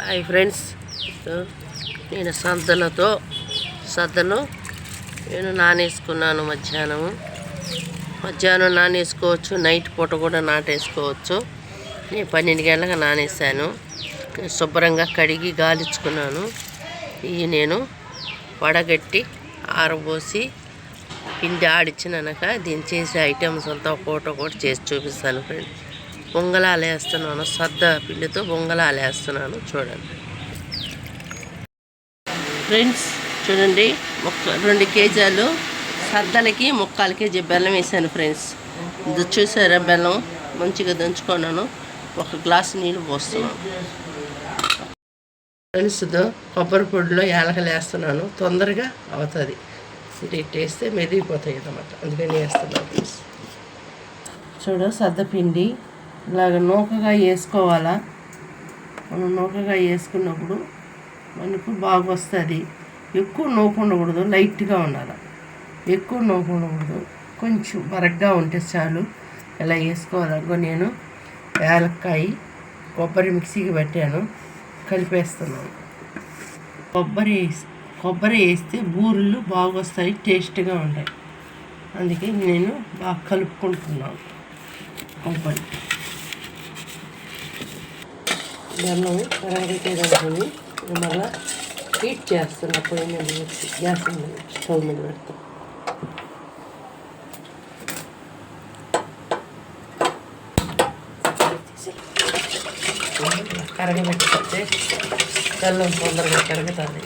Hi friends. నేను సద్దలతో సద్దను నేను నానేసుకున్నాను మధ్యాహ్నం మధ్యాహ్నం నానేసుకోవచ్చు నైట్ పూట కూడా నాటేసుకోవచ్చు. నేను పన్నెండు గంటలకు నానేసాను శుభ్రంగా కడిగి గాలించుకున్నాను. ఇవి నేను వడగట్టి ఆరబోసి పిండి ఆడిచ్చినాక దీన్ని చేసే ఐటమ్స్ అంతా ఫోటో కూడా చేసి చూపిస్తాను ఫ్రెండ్స్. పొంగలాలు వేస్తున్నాను సద్ద పిండితో పొంగలాలు వేస్తున్నాను చూడండి. ఫ్రెండ్స్ చూడండి ముక్క రెండు కేజీలు సద్దలకి ముక్కాలు కేజీ బెల్లం వేసాను ఫ్రెండ్స్. చూసారా బెల్లం? మంచిగా దంచుకున్నాను. ఒక గ్లాస్ నీళ్ళు పోస్తున్నాను. ఫ్రెండ్స్ కొబ్బరి పొడిలో యాలకలు వేస్తున్నాను. తొందరగా అవుతుంది. వేస్తే మెదిగిపోతాయి అన్నమాట. అందుకని వేస్తున్నాను. ఫ్రెండ్స్ చూడు సద్దపిండి ఇలాగ నూకగా వేసుకోవాలా? మనం నూకగా వేసుకున్నప్పుడు మనకు బాగా వస్తుంది ఎక్కువ నూక ఉండకూడదు లైట్గా ఉండాలి. ఎక్కువ నూక ఉండకూడదు కొంచెం బరగ్గా ఉంటే చాలు. ఇలా వేసుకోవాలనుకో నేను యాలక్కాయ కొబ్బరి మిక్సీకి పెట్టాను. కలిపేస్తున్నాను. కొబ్బరి వేసి కొబ్బరి వేస్తే బూరెలు బాగా వస్తాయి టేస్ట్గా ఉంటాయి. అందుకే నేను బాగా కలుపుకుంటున్నాను. కొబ్బరి. బెల్లం కరగబెట్టేదాన్ని మళ్ళీ హీట్ చేస్తున్నా పొయ్యి మీద పెట్టి గ్యాస్ మీద స్టవ్ మీద పెడతాం. కరగబెట్టుకుంటే బెల్లం తొందరగా కరుగుతుంది.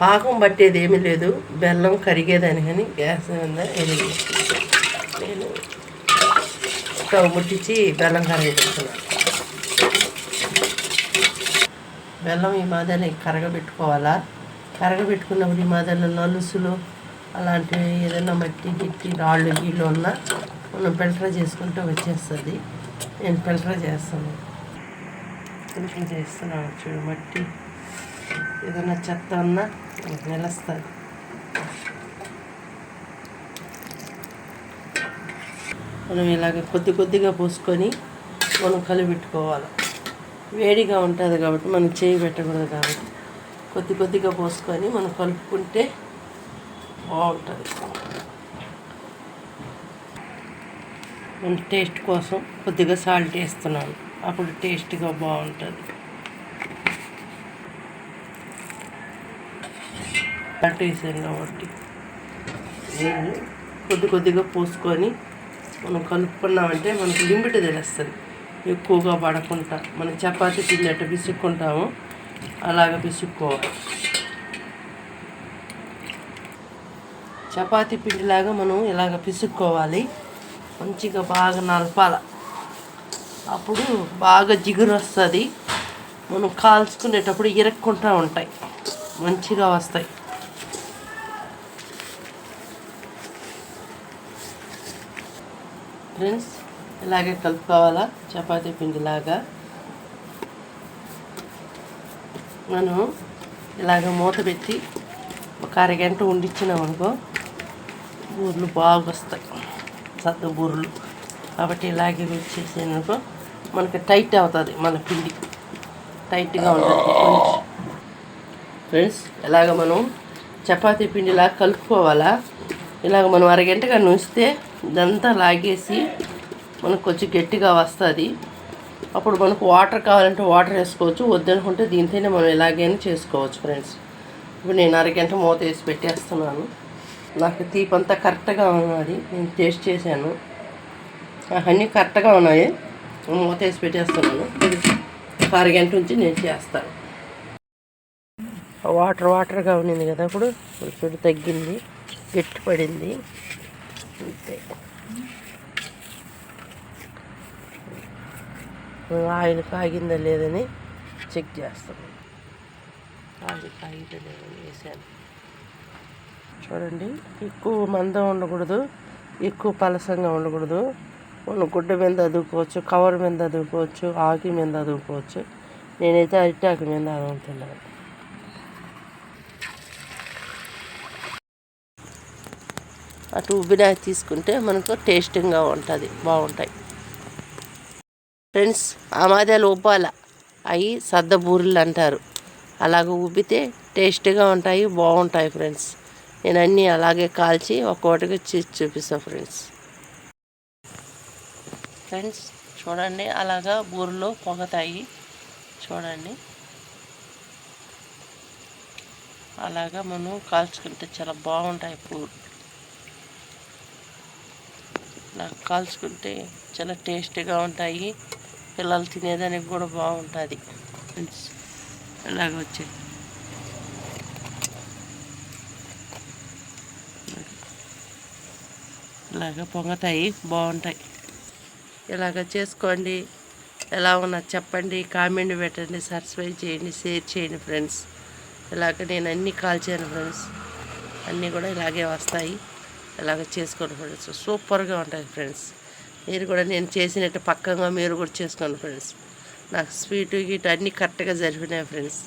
పాకం పట్టేది ఏమీ లేదు. బెల్లం కరిగేదని కానీ గ్యాస్ మీద వెలిగి నేను స్టవ్ ముట్టించి బెల్లం కరగబెట్టుకున్నాను బెల్లం ఈ మాదిరి కరగబెట్టుకోవాలా? కరగబెట్టుకున్నప్పుడు ఈ మాదిరిలో నలుసులు అలాంటివి ఏదైనా మట్టి గిట్టి రాళ్ళు గీళ్ళు ఉన్నా మనం ఫిల్టర్ చేసుకుంటే వచ్చేస్తుంది. నేను ఫిల్టర్ చేస్తాను. ఫిల్టర్ చేస్తున్నాను చూడు మట్టి. ఏదైనా చెత్త ఉన్నా నిలుస్తుంది. మనం ఇలాగ కొద్ది కొద్దిగా పోసుకొని మనం కలిపెట్టుకోవాలి వేడిగా ఉంటుంది కాబట్టి మనం చేయి పెట్టకూడదు కాబట్టి కొద్ది కొద్దిగా పోసుకొని మనం కలుపుకుంటే బాగుంటుంది. మన టేస్ట్ కోసం కొద్దిగా సాల్ట్ వేస్తున్నాను. అప్పుడు టేస్ట్గా బాగుంటుంది. సాల్ట్ వేసాను కాబట్టి కొద్ది కొద్దిగా పోసుకొని మనం కలుపుకున్నామంటే మనకు లిమిట్ తెలుస్తుంది. ఎక్కువగా పడకుండా మనం చపాతి పిండి పిసుక్కుంటాము అలాగ పిసుక్కోవాలి చపాతీ పిండిలాగా మనం ఇలాగ పిసుక్కోవాలి మంచిగా బాగా నలపాల. అప్పుడు బాగా జిగురు వస్తుంది. మనం కాల్చుకునేటప్పుడు ఇరక్కుంటూ ఉంటాయి. మంచిగా వస్తాయి. ఫ్రెండ్స్ ఇలాగే కలుపుకోవాలా? చపాతీ పిండిలాగా. మనం ఇలాగ మూత పెట్టి ఒక అరగంట వండించినామనుకో అనుకో బూరెలు బాగా వస్తాయి. సద్ద బూరెలు. కాబట్టి ఇలాగే వచ్చేసాననుకో మనకి టైట్ అవుతుంది మన పిండి. టైట్గా ఉంటుంది. కొంచెం ఫ్రెండ్స్ ఇలాగ మనం చపాతీ పిండిలా కలుపుకోవాలా? ఇలాగ మనం అరగంటగా నుంచితే ఇదంతా లాగేసి మనకు కొంచెం గట్టిగా వస్తుంది. అప్పుడు మనకు వాటర్ కావాలంటే వాటర్ వేసుకోవచ్చు వద్దనుకుంటే దీంతోనే మనం ఎలాగైనా చేసుకోవచ్చు ఫ్రెండ్స్. ఇప్పుడు నేను అరగంట మూత వేసి పెట్టేస్తున్నాను. నాకు తీపంతా కరెక్ట్గా ఉన్నది నేను టేస్ట్ చేశాను. అన్నీ కరెక్ట్గా ఉన్నాయి మూత వేసి పెట్టేస్తున్నాను. ఒక అరగంట నుంచి నేను చేస్తాను. వాటర్ వాటర్గా ఉన్నింది కదా ఇప్పుడు చూడు తగ్గింది గట్టి పడింది. అంతే ఆయిల్ కాగిందా లేదని చెక్ చేస్తాను ఆయిల్ కాగిందా లేదని వేసాను చూడండి. ఎక్కువ మందం ఉండకూడదు. ఎక్కువ పలసంగా ఉండకూడదు. మనం గుడ్డ మీద అదుకోవచ్చు కవర్ మీద అదుకోవచ్చు ఆకి మీద అదుకోవచ్చు. నేనైతే అరిటాకు మీద అదుగుతున్నాను అటు ఉబ్బినాయి తీసుకుంటే మనకు టేస్టింగ్గా ఉంటుంది బాగుంటాయి. ఫ్రెండ్స్ ఆమాదాలు ఉబ్బాల అవి సద్ద బూరెలు అంటారు. అలాగ ఉబ్బితే టేస్ట్గా ఉంటాయి బాగుంటాయి ఫ్రెండ్స్. నేను అన్నీ అలాగే కాల్చి ఒక్కొక్కటిగా చేసి చూపిస్తాను ఫ్రెండ్స్. ఫ్రెండ్స్ చూడండి అలాగా బూరెలు పొగతాయి. చూడండి. అలాగా మనం కాల్చుకుంటే చాలా బాగుంటాయి పూలు ఇలా కాల్చుకుంటే చాలా టేస్టీగా ఉంటాయి. పిల్లలు తినేదానికి కూడా బాగుంటుంది. ఇలాగ వచ్చాయి ఇలాగ పొంగతాయి బాగుంటాయి. ఇలాగ చేసుకోండి. ఎలా ఉన్నా చెప్పండి కామెంట్ పెట్టండి సబ్స్క్రైబ్ చేయండి షేర్ చేయండి ఫ్రెండ్స్. ఇలాగ నేను అన్నీ కాల్చాను ఫ్రెండ్స్. అన్నీ కూడా ఇలాగే వస్తాయి. ఇలాగ చేసుకోండి ఫ్రెండ్స్ సూపర్గా ఉంటాయి ఫ్రెండ్స్ మీరు కూడా నేను చేసినట్టు పక్కంగా మీరు కూడా చేసుకోండి ఫ్రెండ్స్ నాకు స్వీట్ గీట్ అన్నీ కరెక్ట్గా జరిపినాయి ఫ్రెండ్స్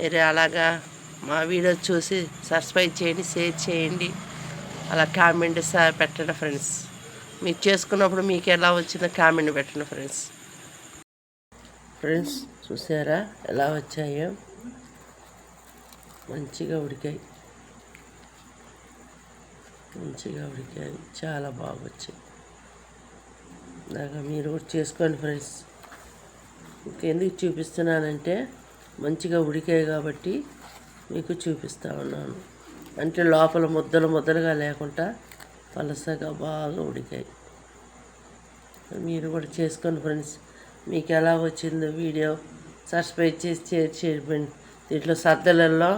మీరు అలాగా మా వీడియో చూసి సబ్స్క్రైబ్ చేయండి షేర్ చేయండి. అలా కామెంట్ పెట్టండి ఫ్రెండ్స్ మీరు చేసుకున్నప్పుడు మీకు ఎలా వచ్చిందో కామెంట్ పెట్టండి ఫ్రెండ్స్ ఫ్రెండ్స్ చూసారా ఎలా వచ్చాయో? మంచిగా ఉడికాయి. మంచిగా ఉడికాయి చాలా బాగా వచ్చాయి ఇలాగా మీరు కూడా చేసుకోండి ఫ్రెండ్స్. ఇంకెందుకు చూపిస్తున్నానంటే మంచిగా ఉడికాయి కాబట్టి మీకు చూపిస్తూ ఉన్నాను. అంటే లోపల ముద్దలు ముద్దలుగా లేకుండా పలసగా బాగా ఉడికాయి. మీరు కూడా చేసుకోండి ఫ్రెండ్స్. మీకు ఎలా వచ్చిందో వీడియో సబ్స్క్రైబ్ చేసి షేర్ చేయండి దీంట్లో సద్దలలో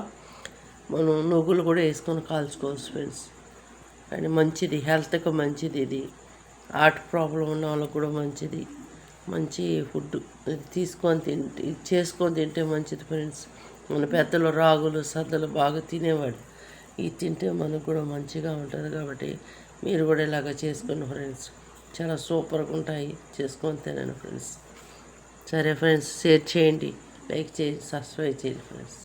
మనం నువ్వులు కూడా వేసుకొని కాల్చుకోవచ్చు ఫ్రెండ్స్. కానీ మంచిది హెల్త్కి మంచిది ఇది. హార్ట్ ప్రాబ్లం ఉన్న వాళ్ళకు కూడా మంచిది. మంచి ఫుడ్ ఇది తీసుకొని తింటే ఇది చేసుకొని తింటే మంచిది ఫ్రెండ్స్. మన పెద్దలు రాగులు సద్దలు బాగా తినేవాడు ఇది తింటే మనకు కూడా మంచిగా ఉంటుంది కాబట్టి మీరు కూడా ఇలాగ చేసుకోండి ఫ్రెండ్స్. చాలా సూపర్గా ఉంటాయి. చేసుకొని తినండి ఫ్రెండ్స్. సరే ఫ్రెండ్స్ షేర్ చేయండి. లైక్ చేయండి సబ్స్క్రైబ్ చేయండి ఫ్రెండ్స్.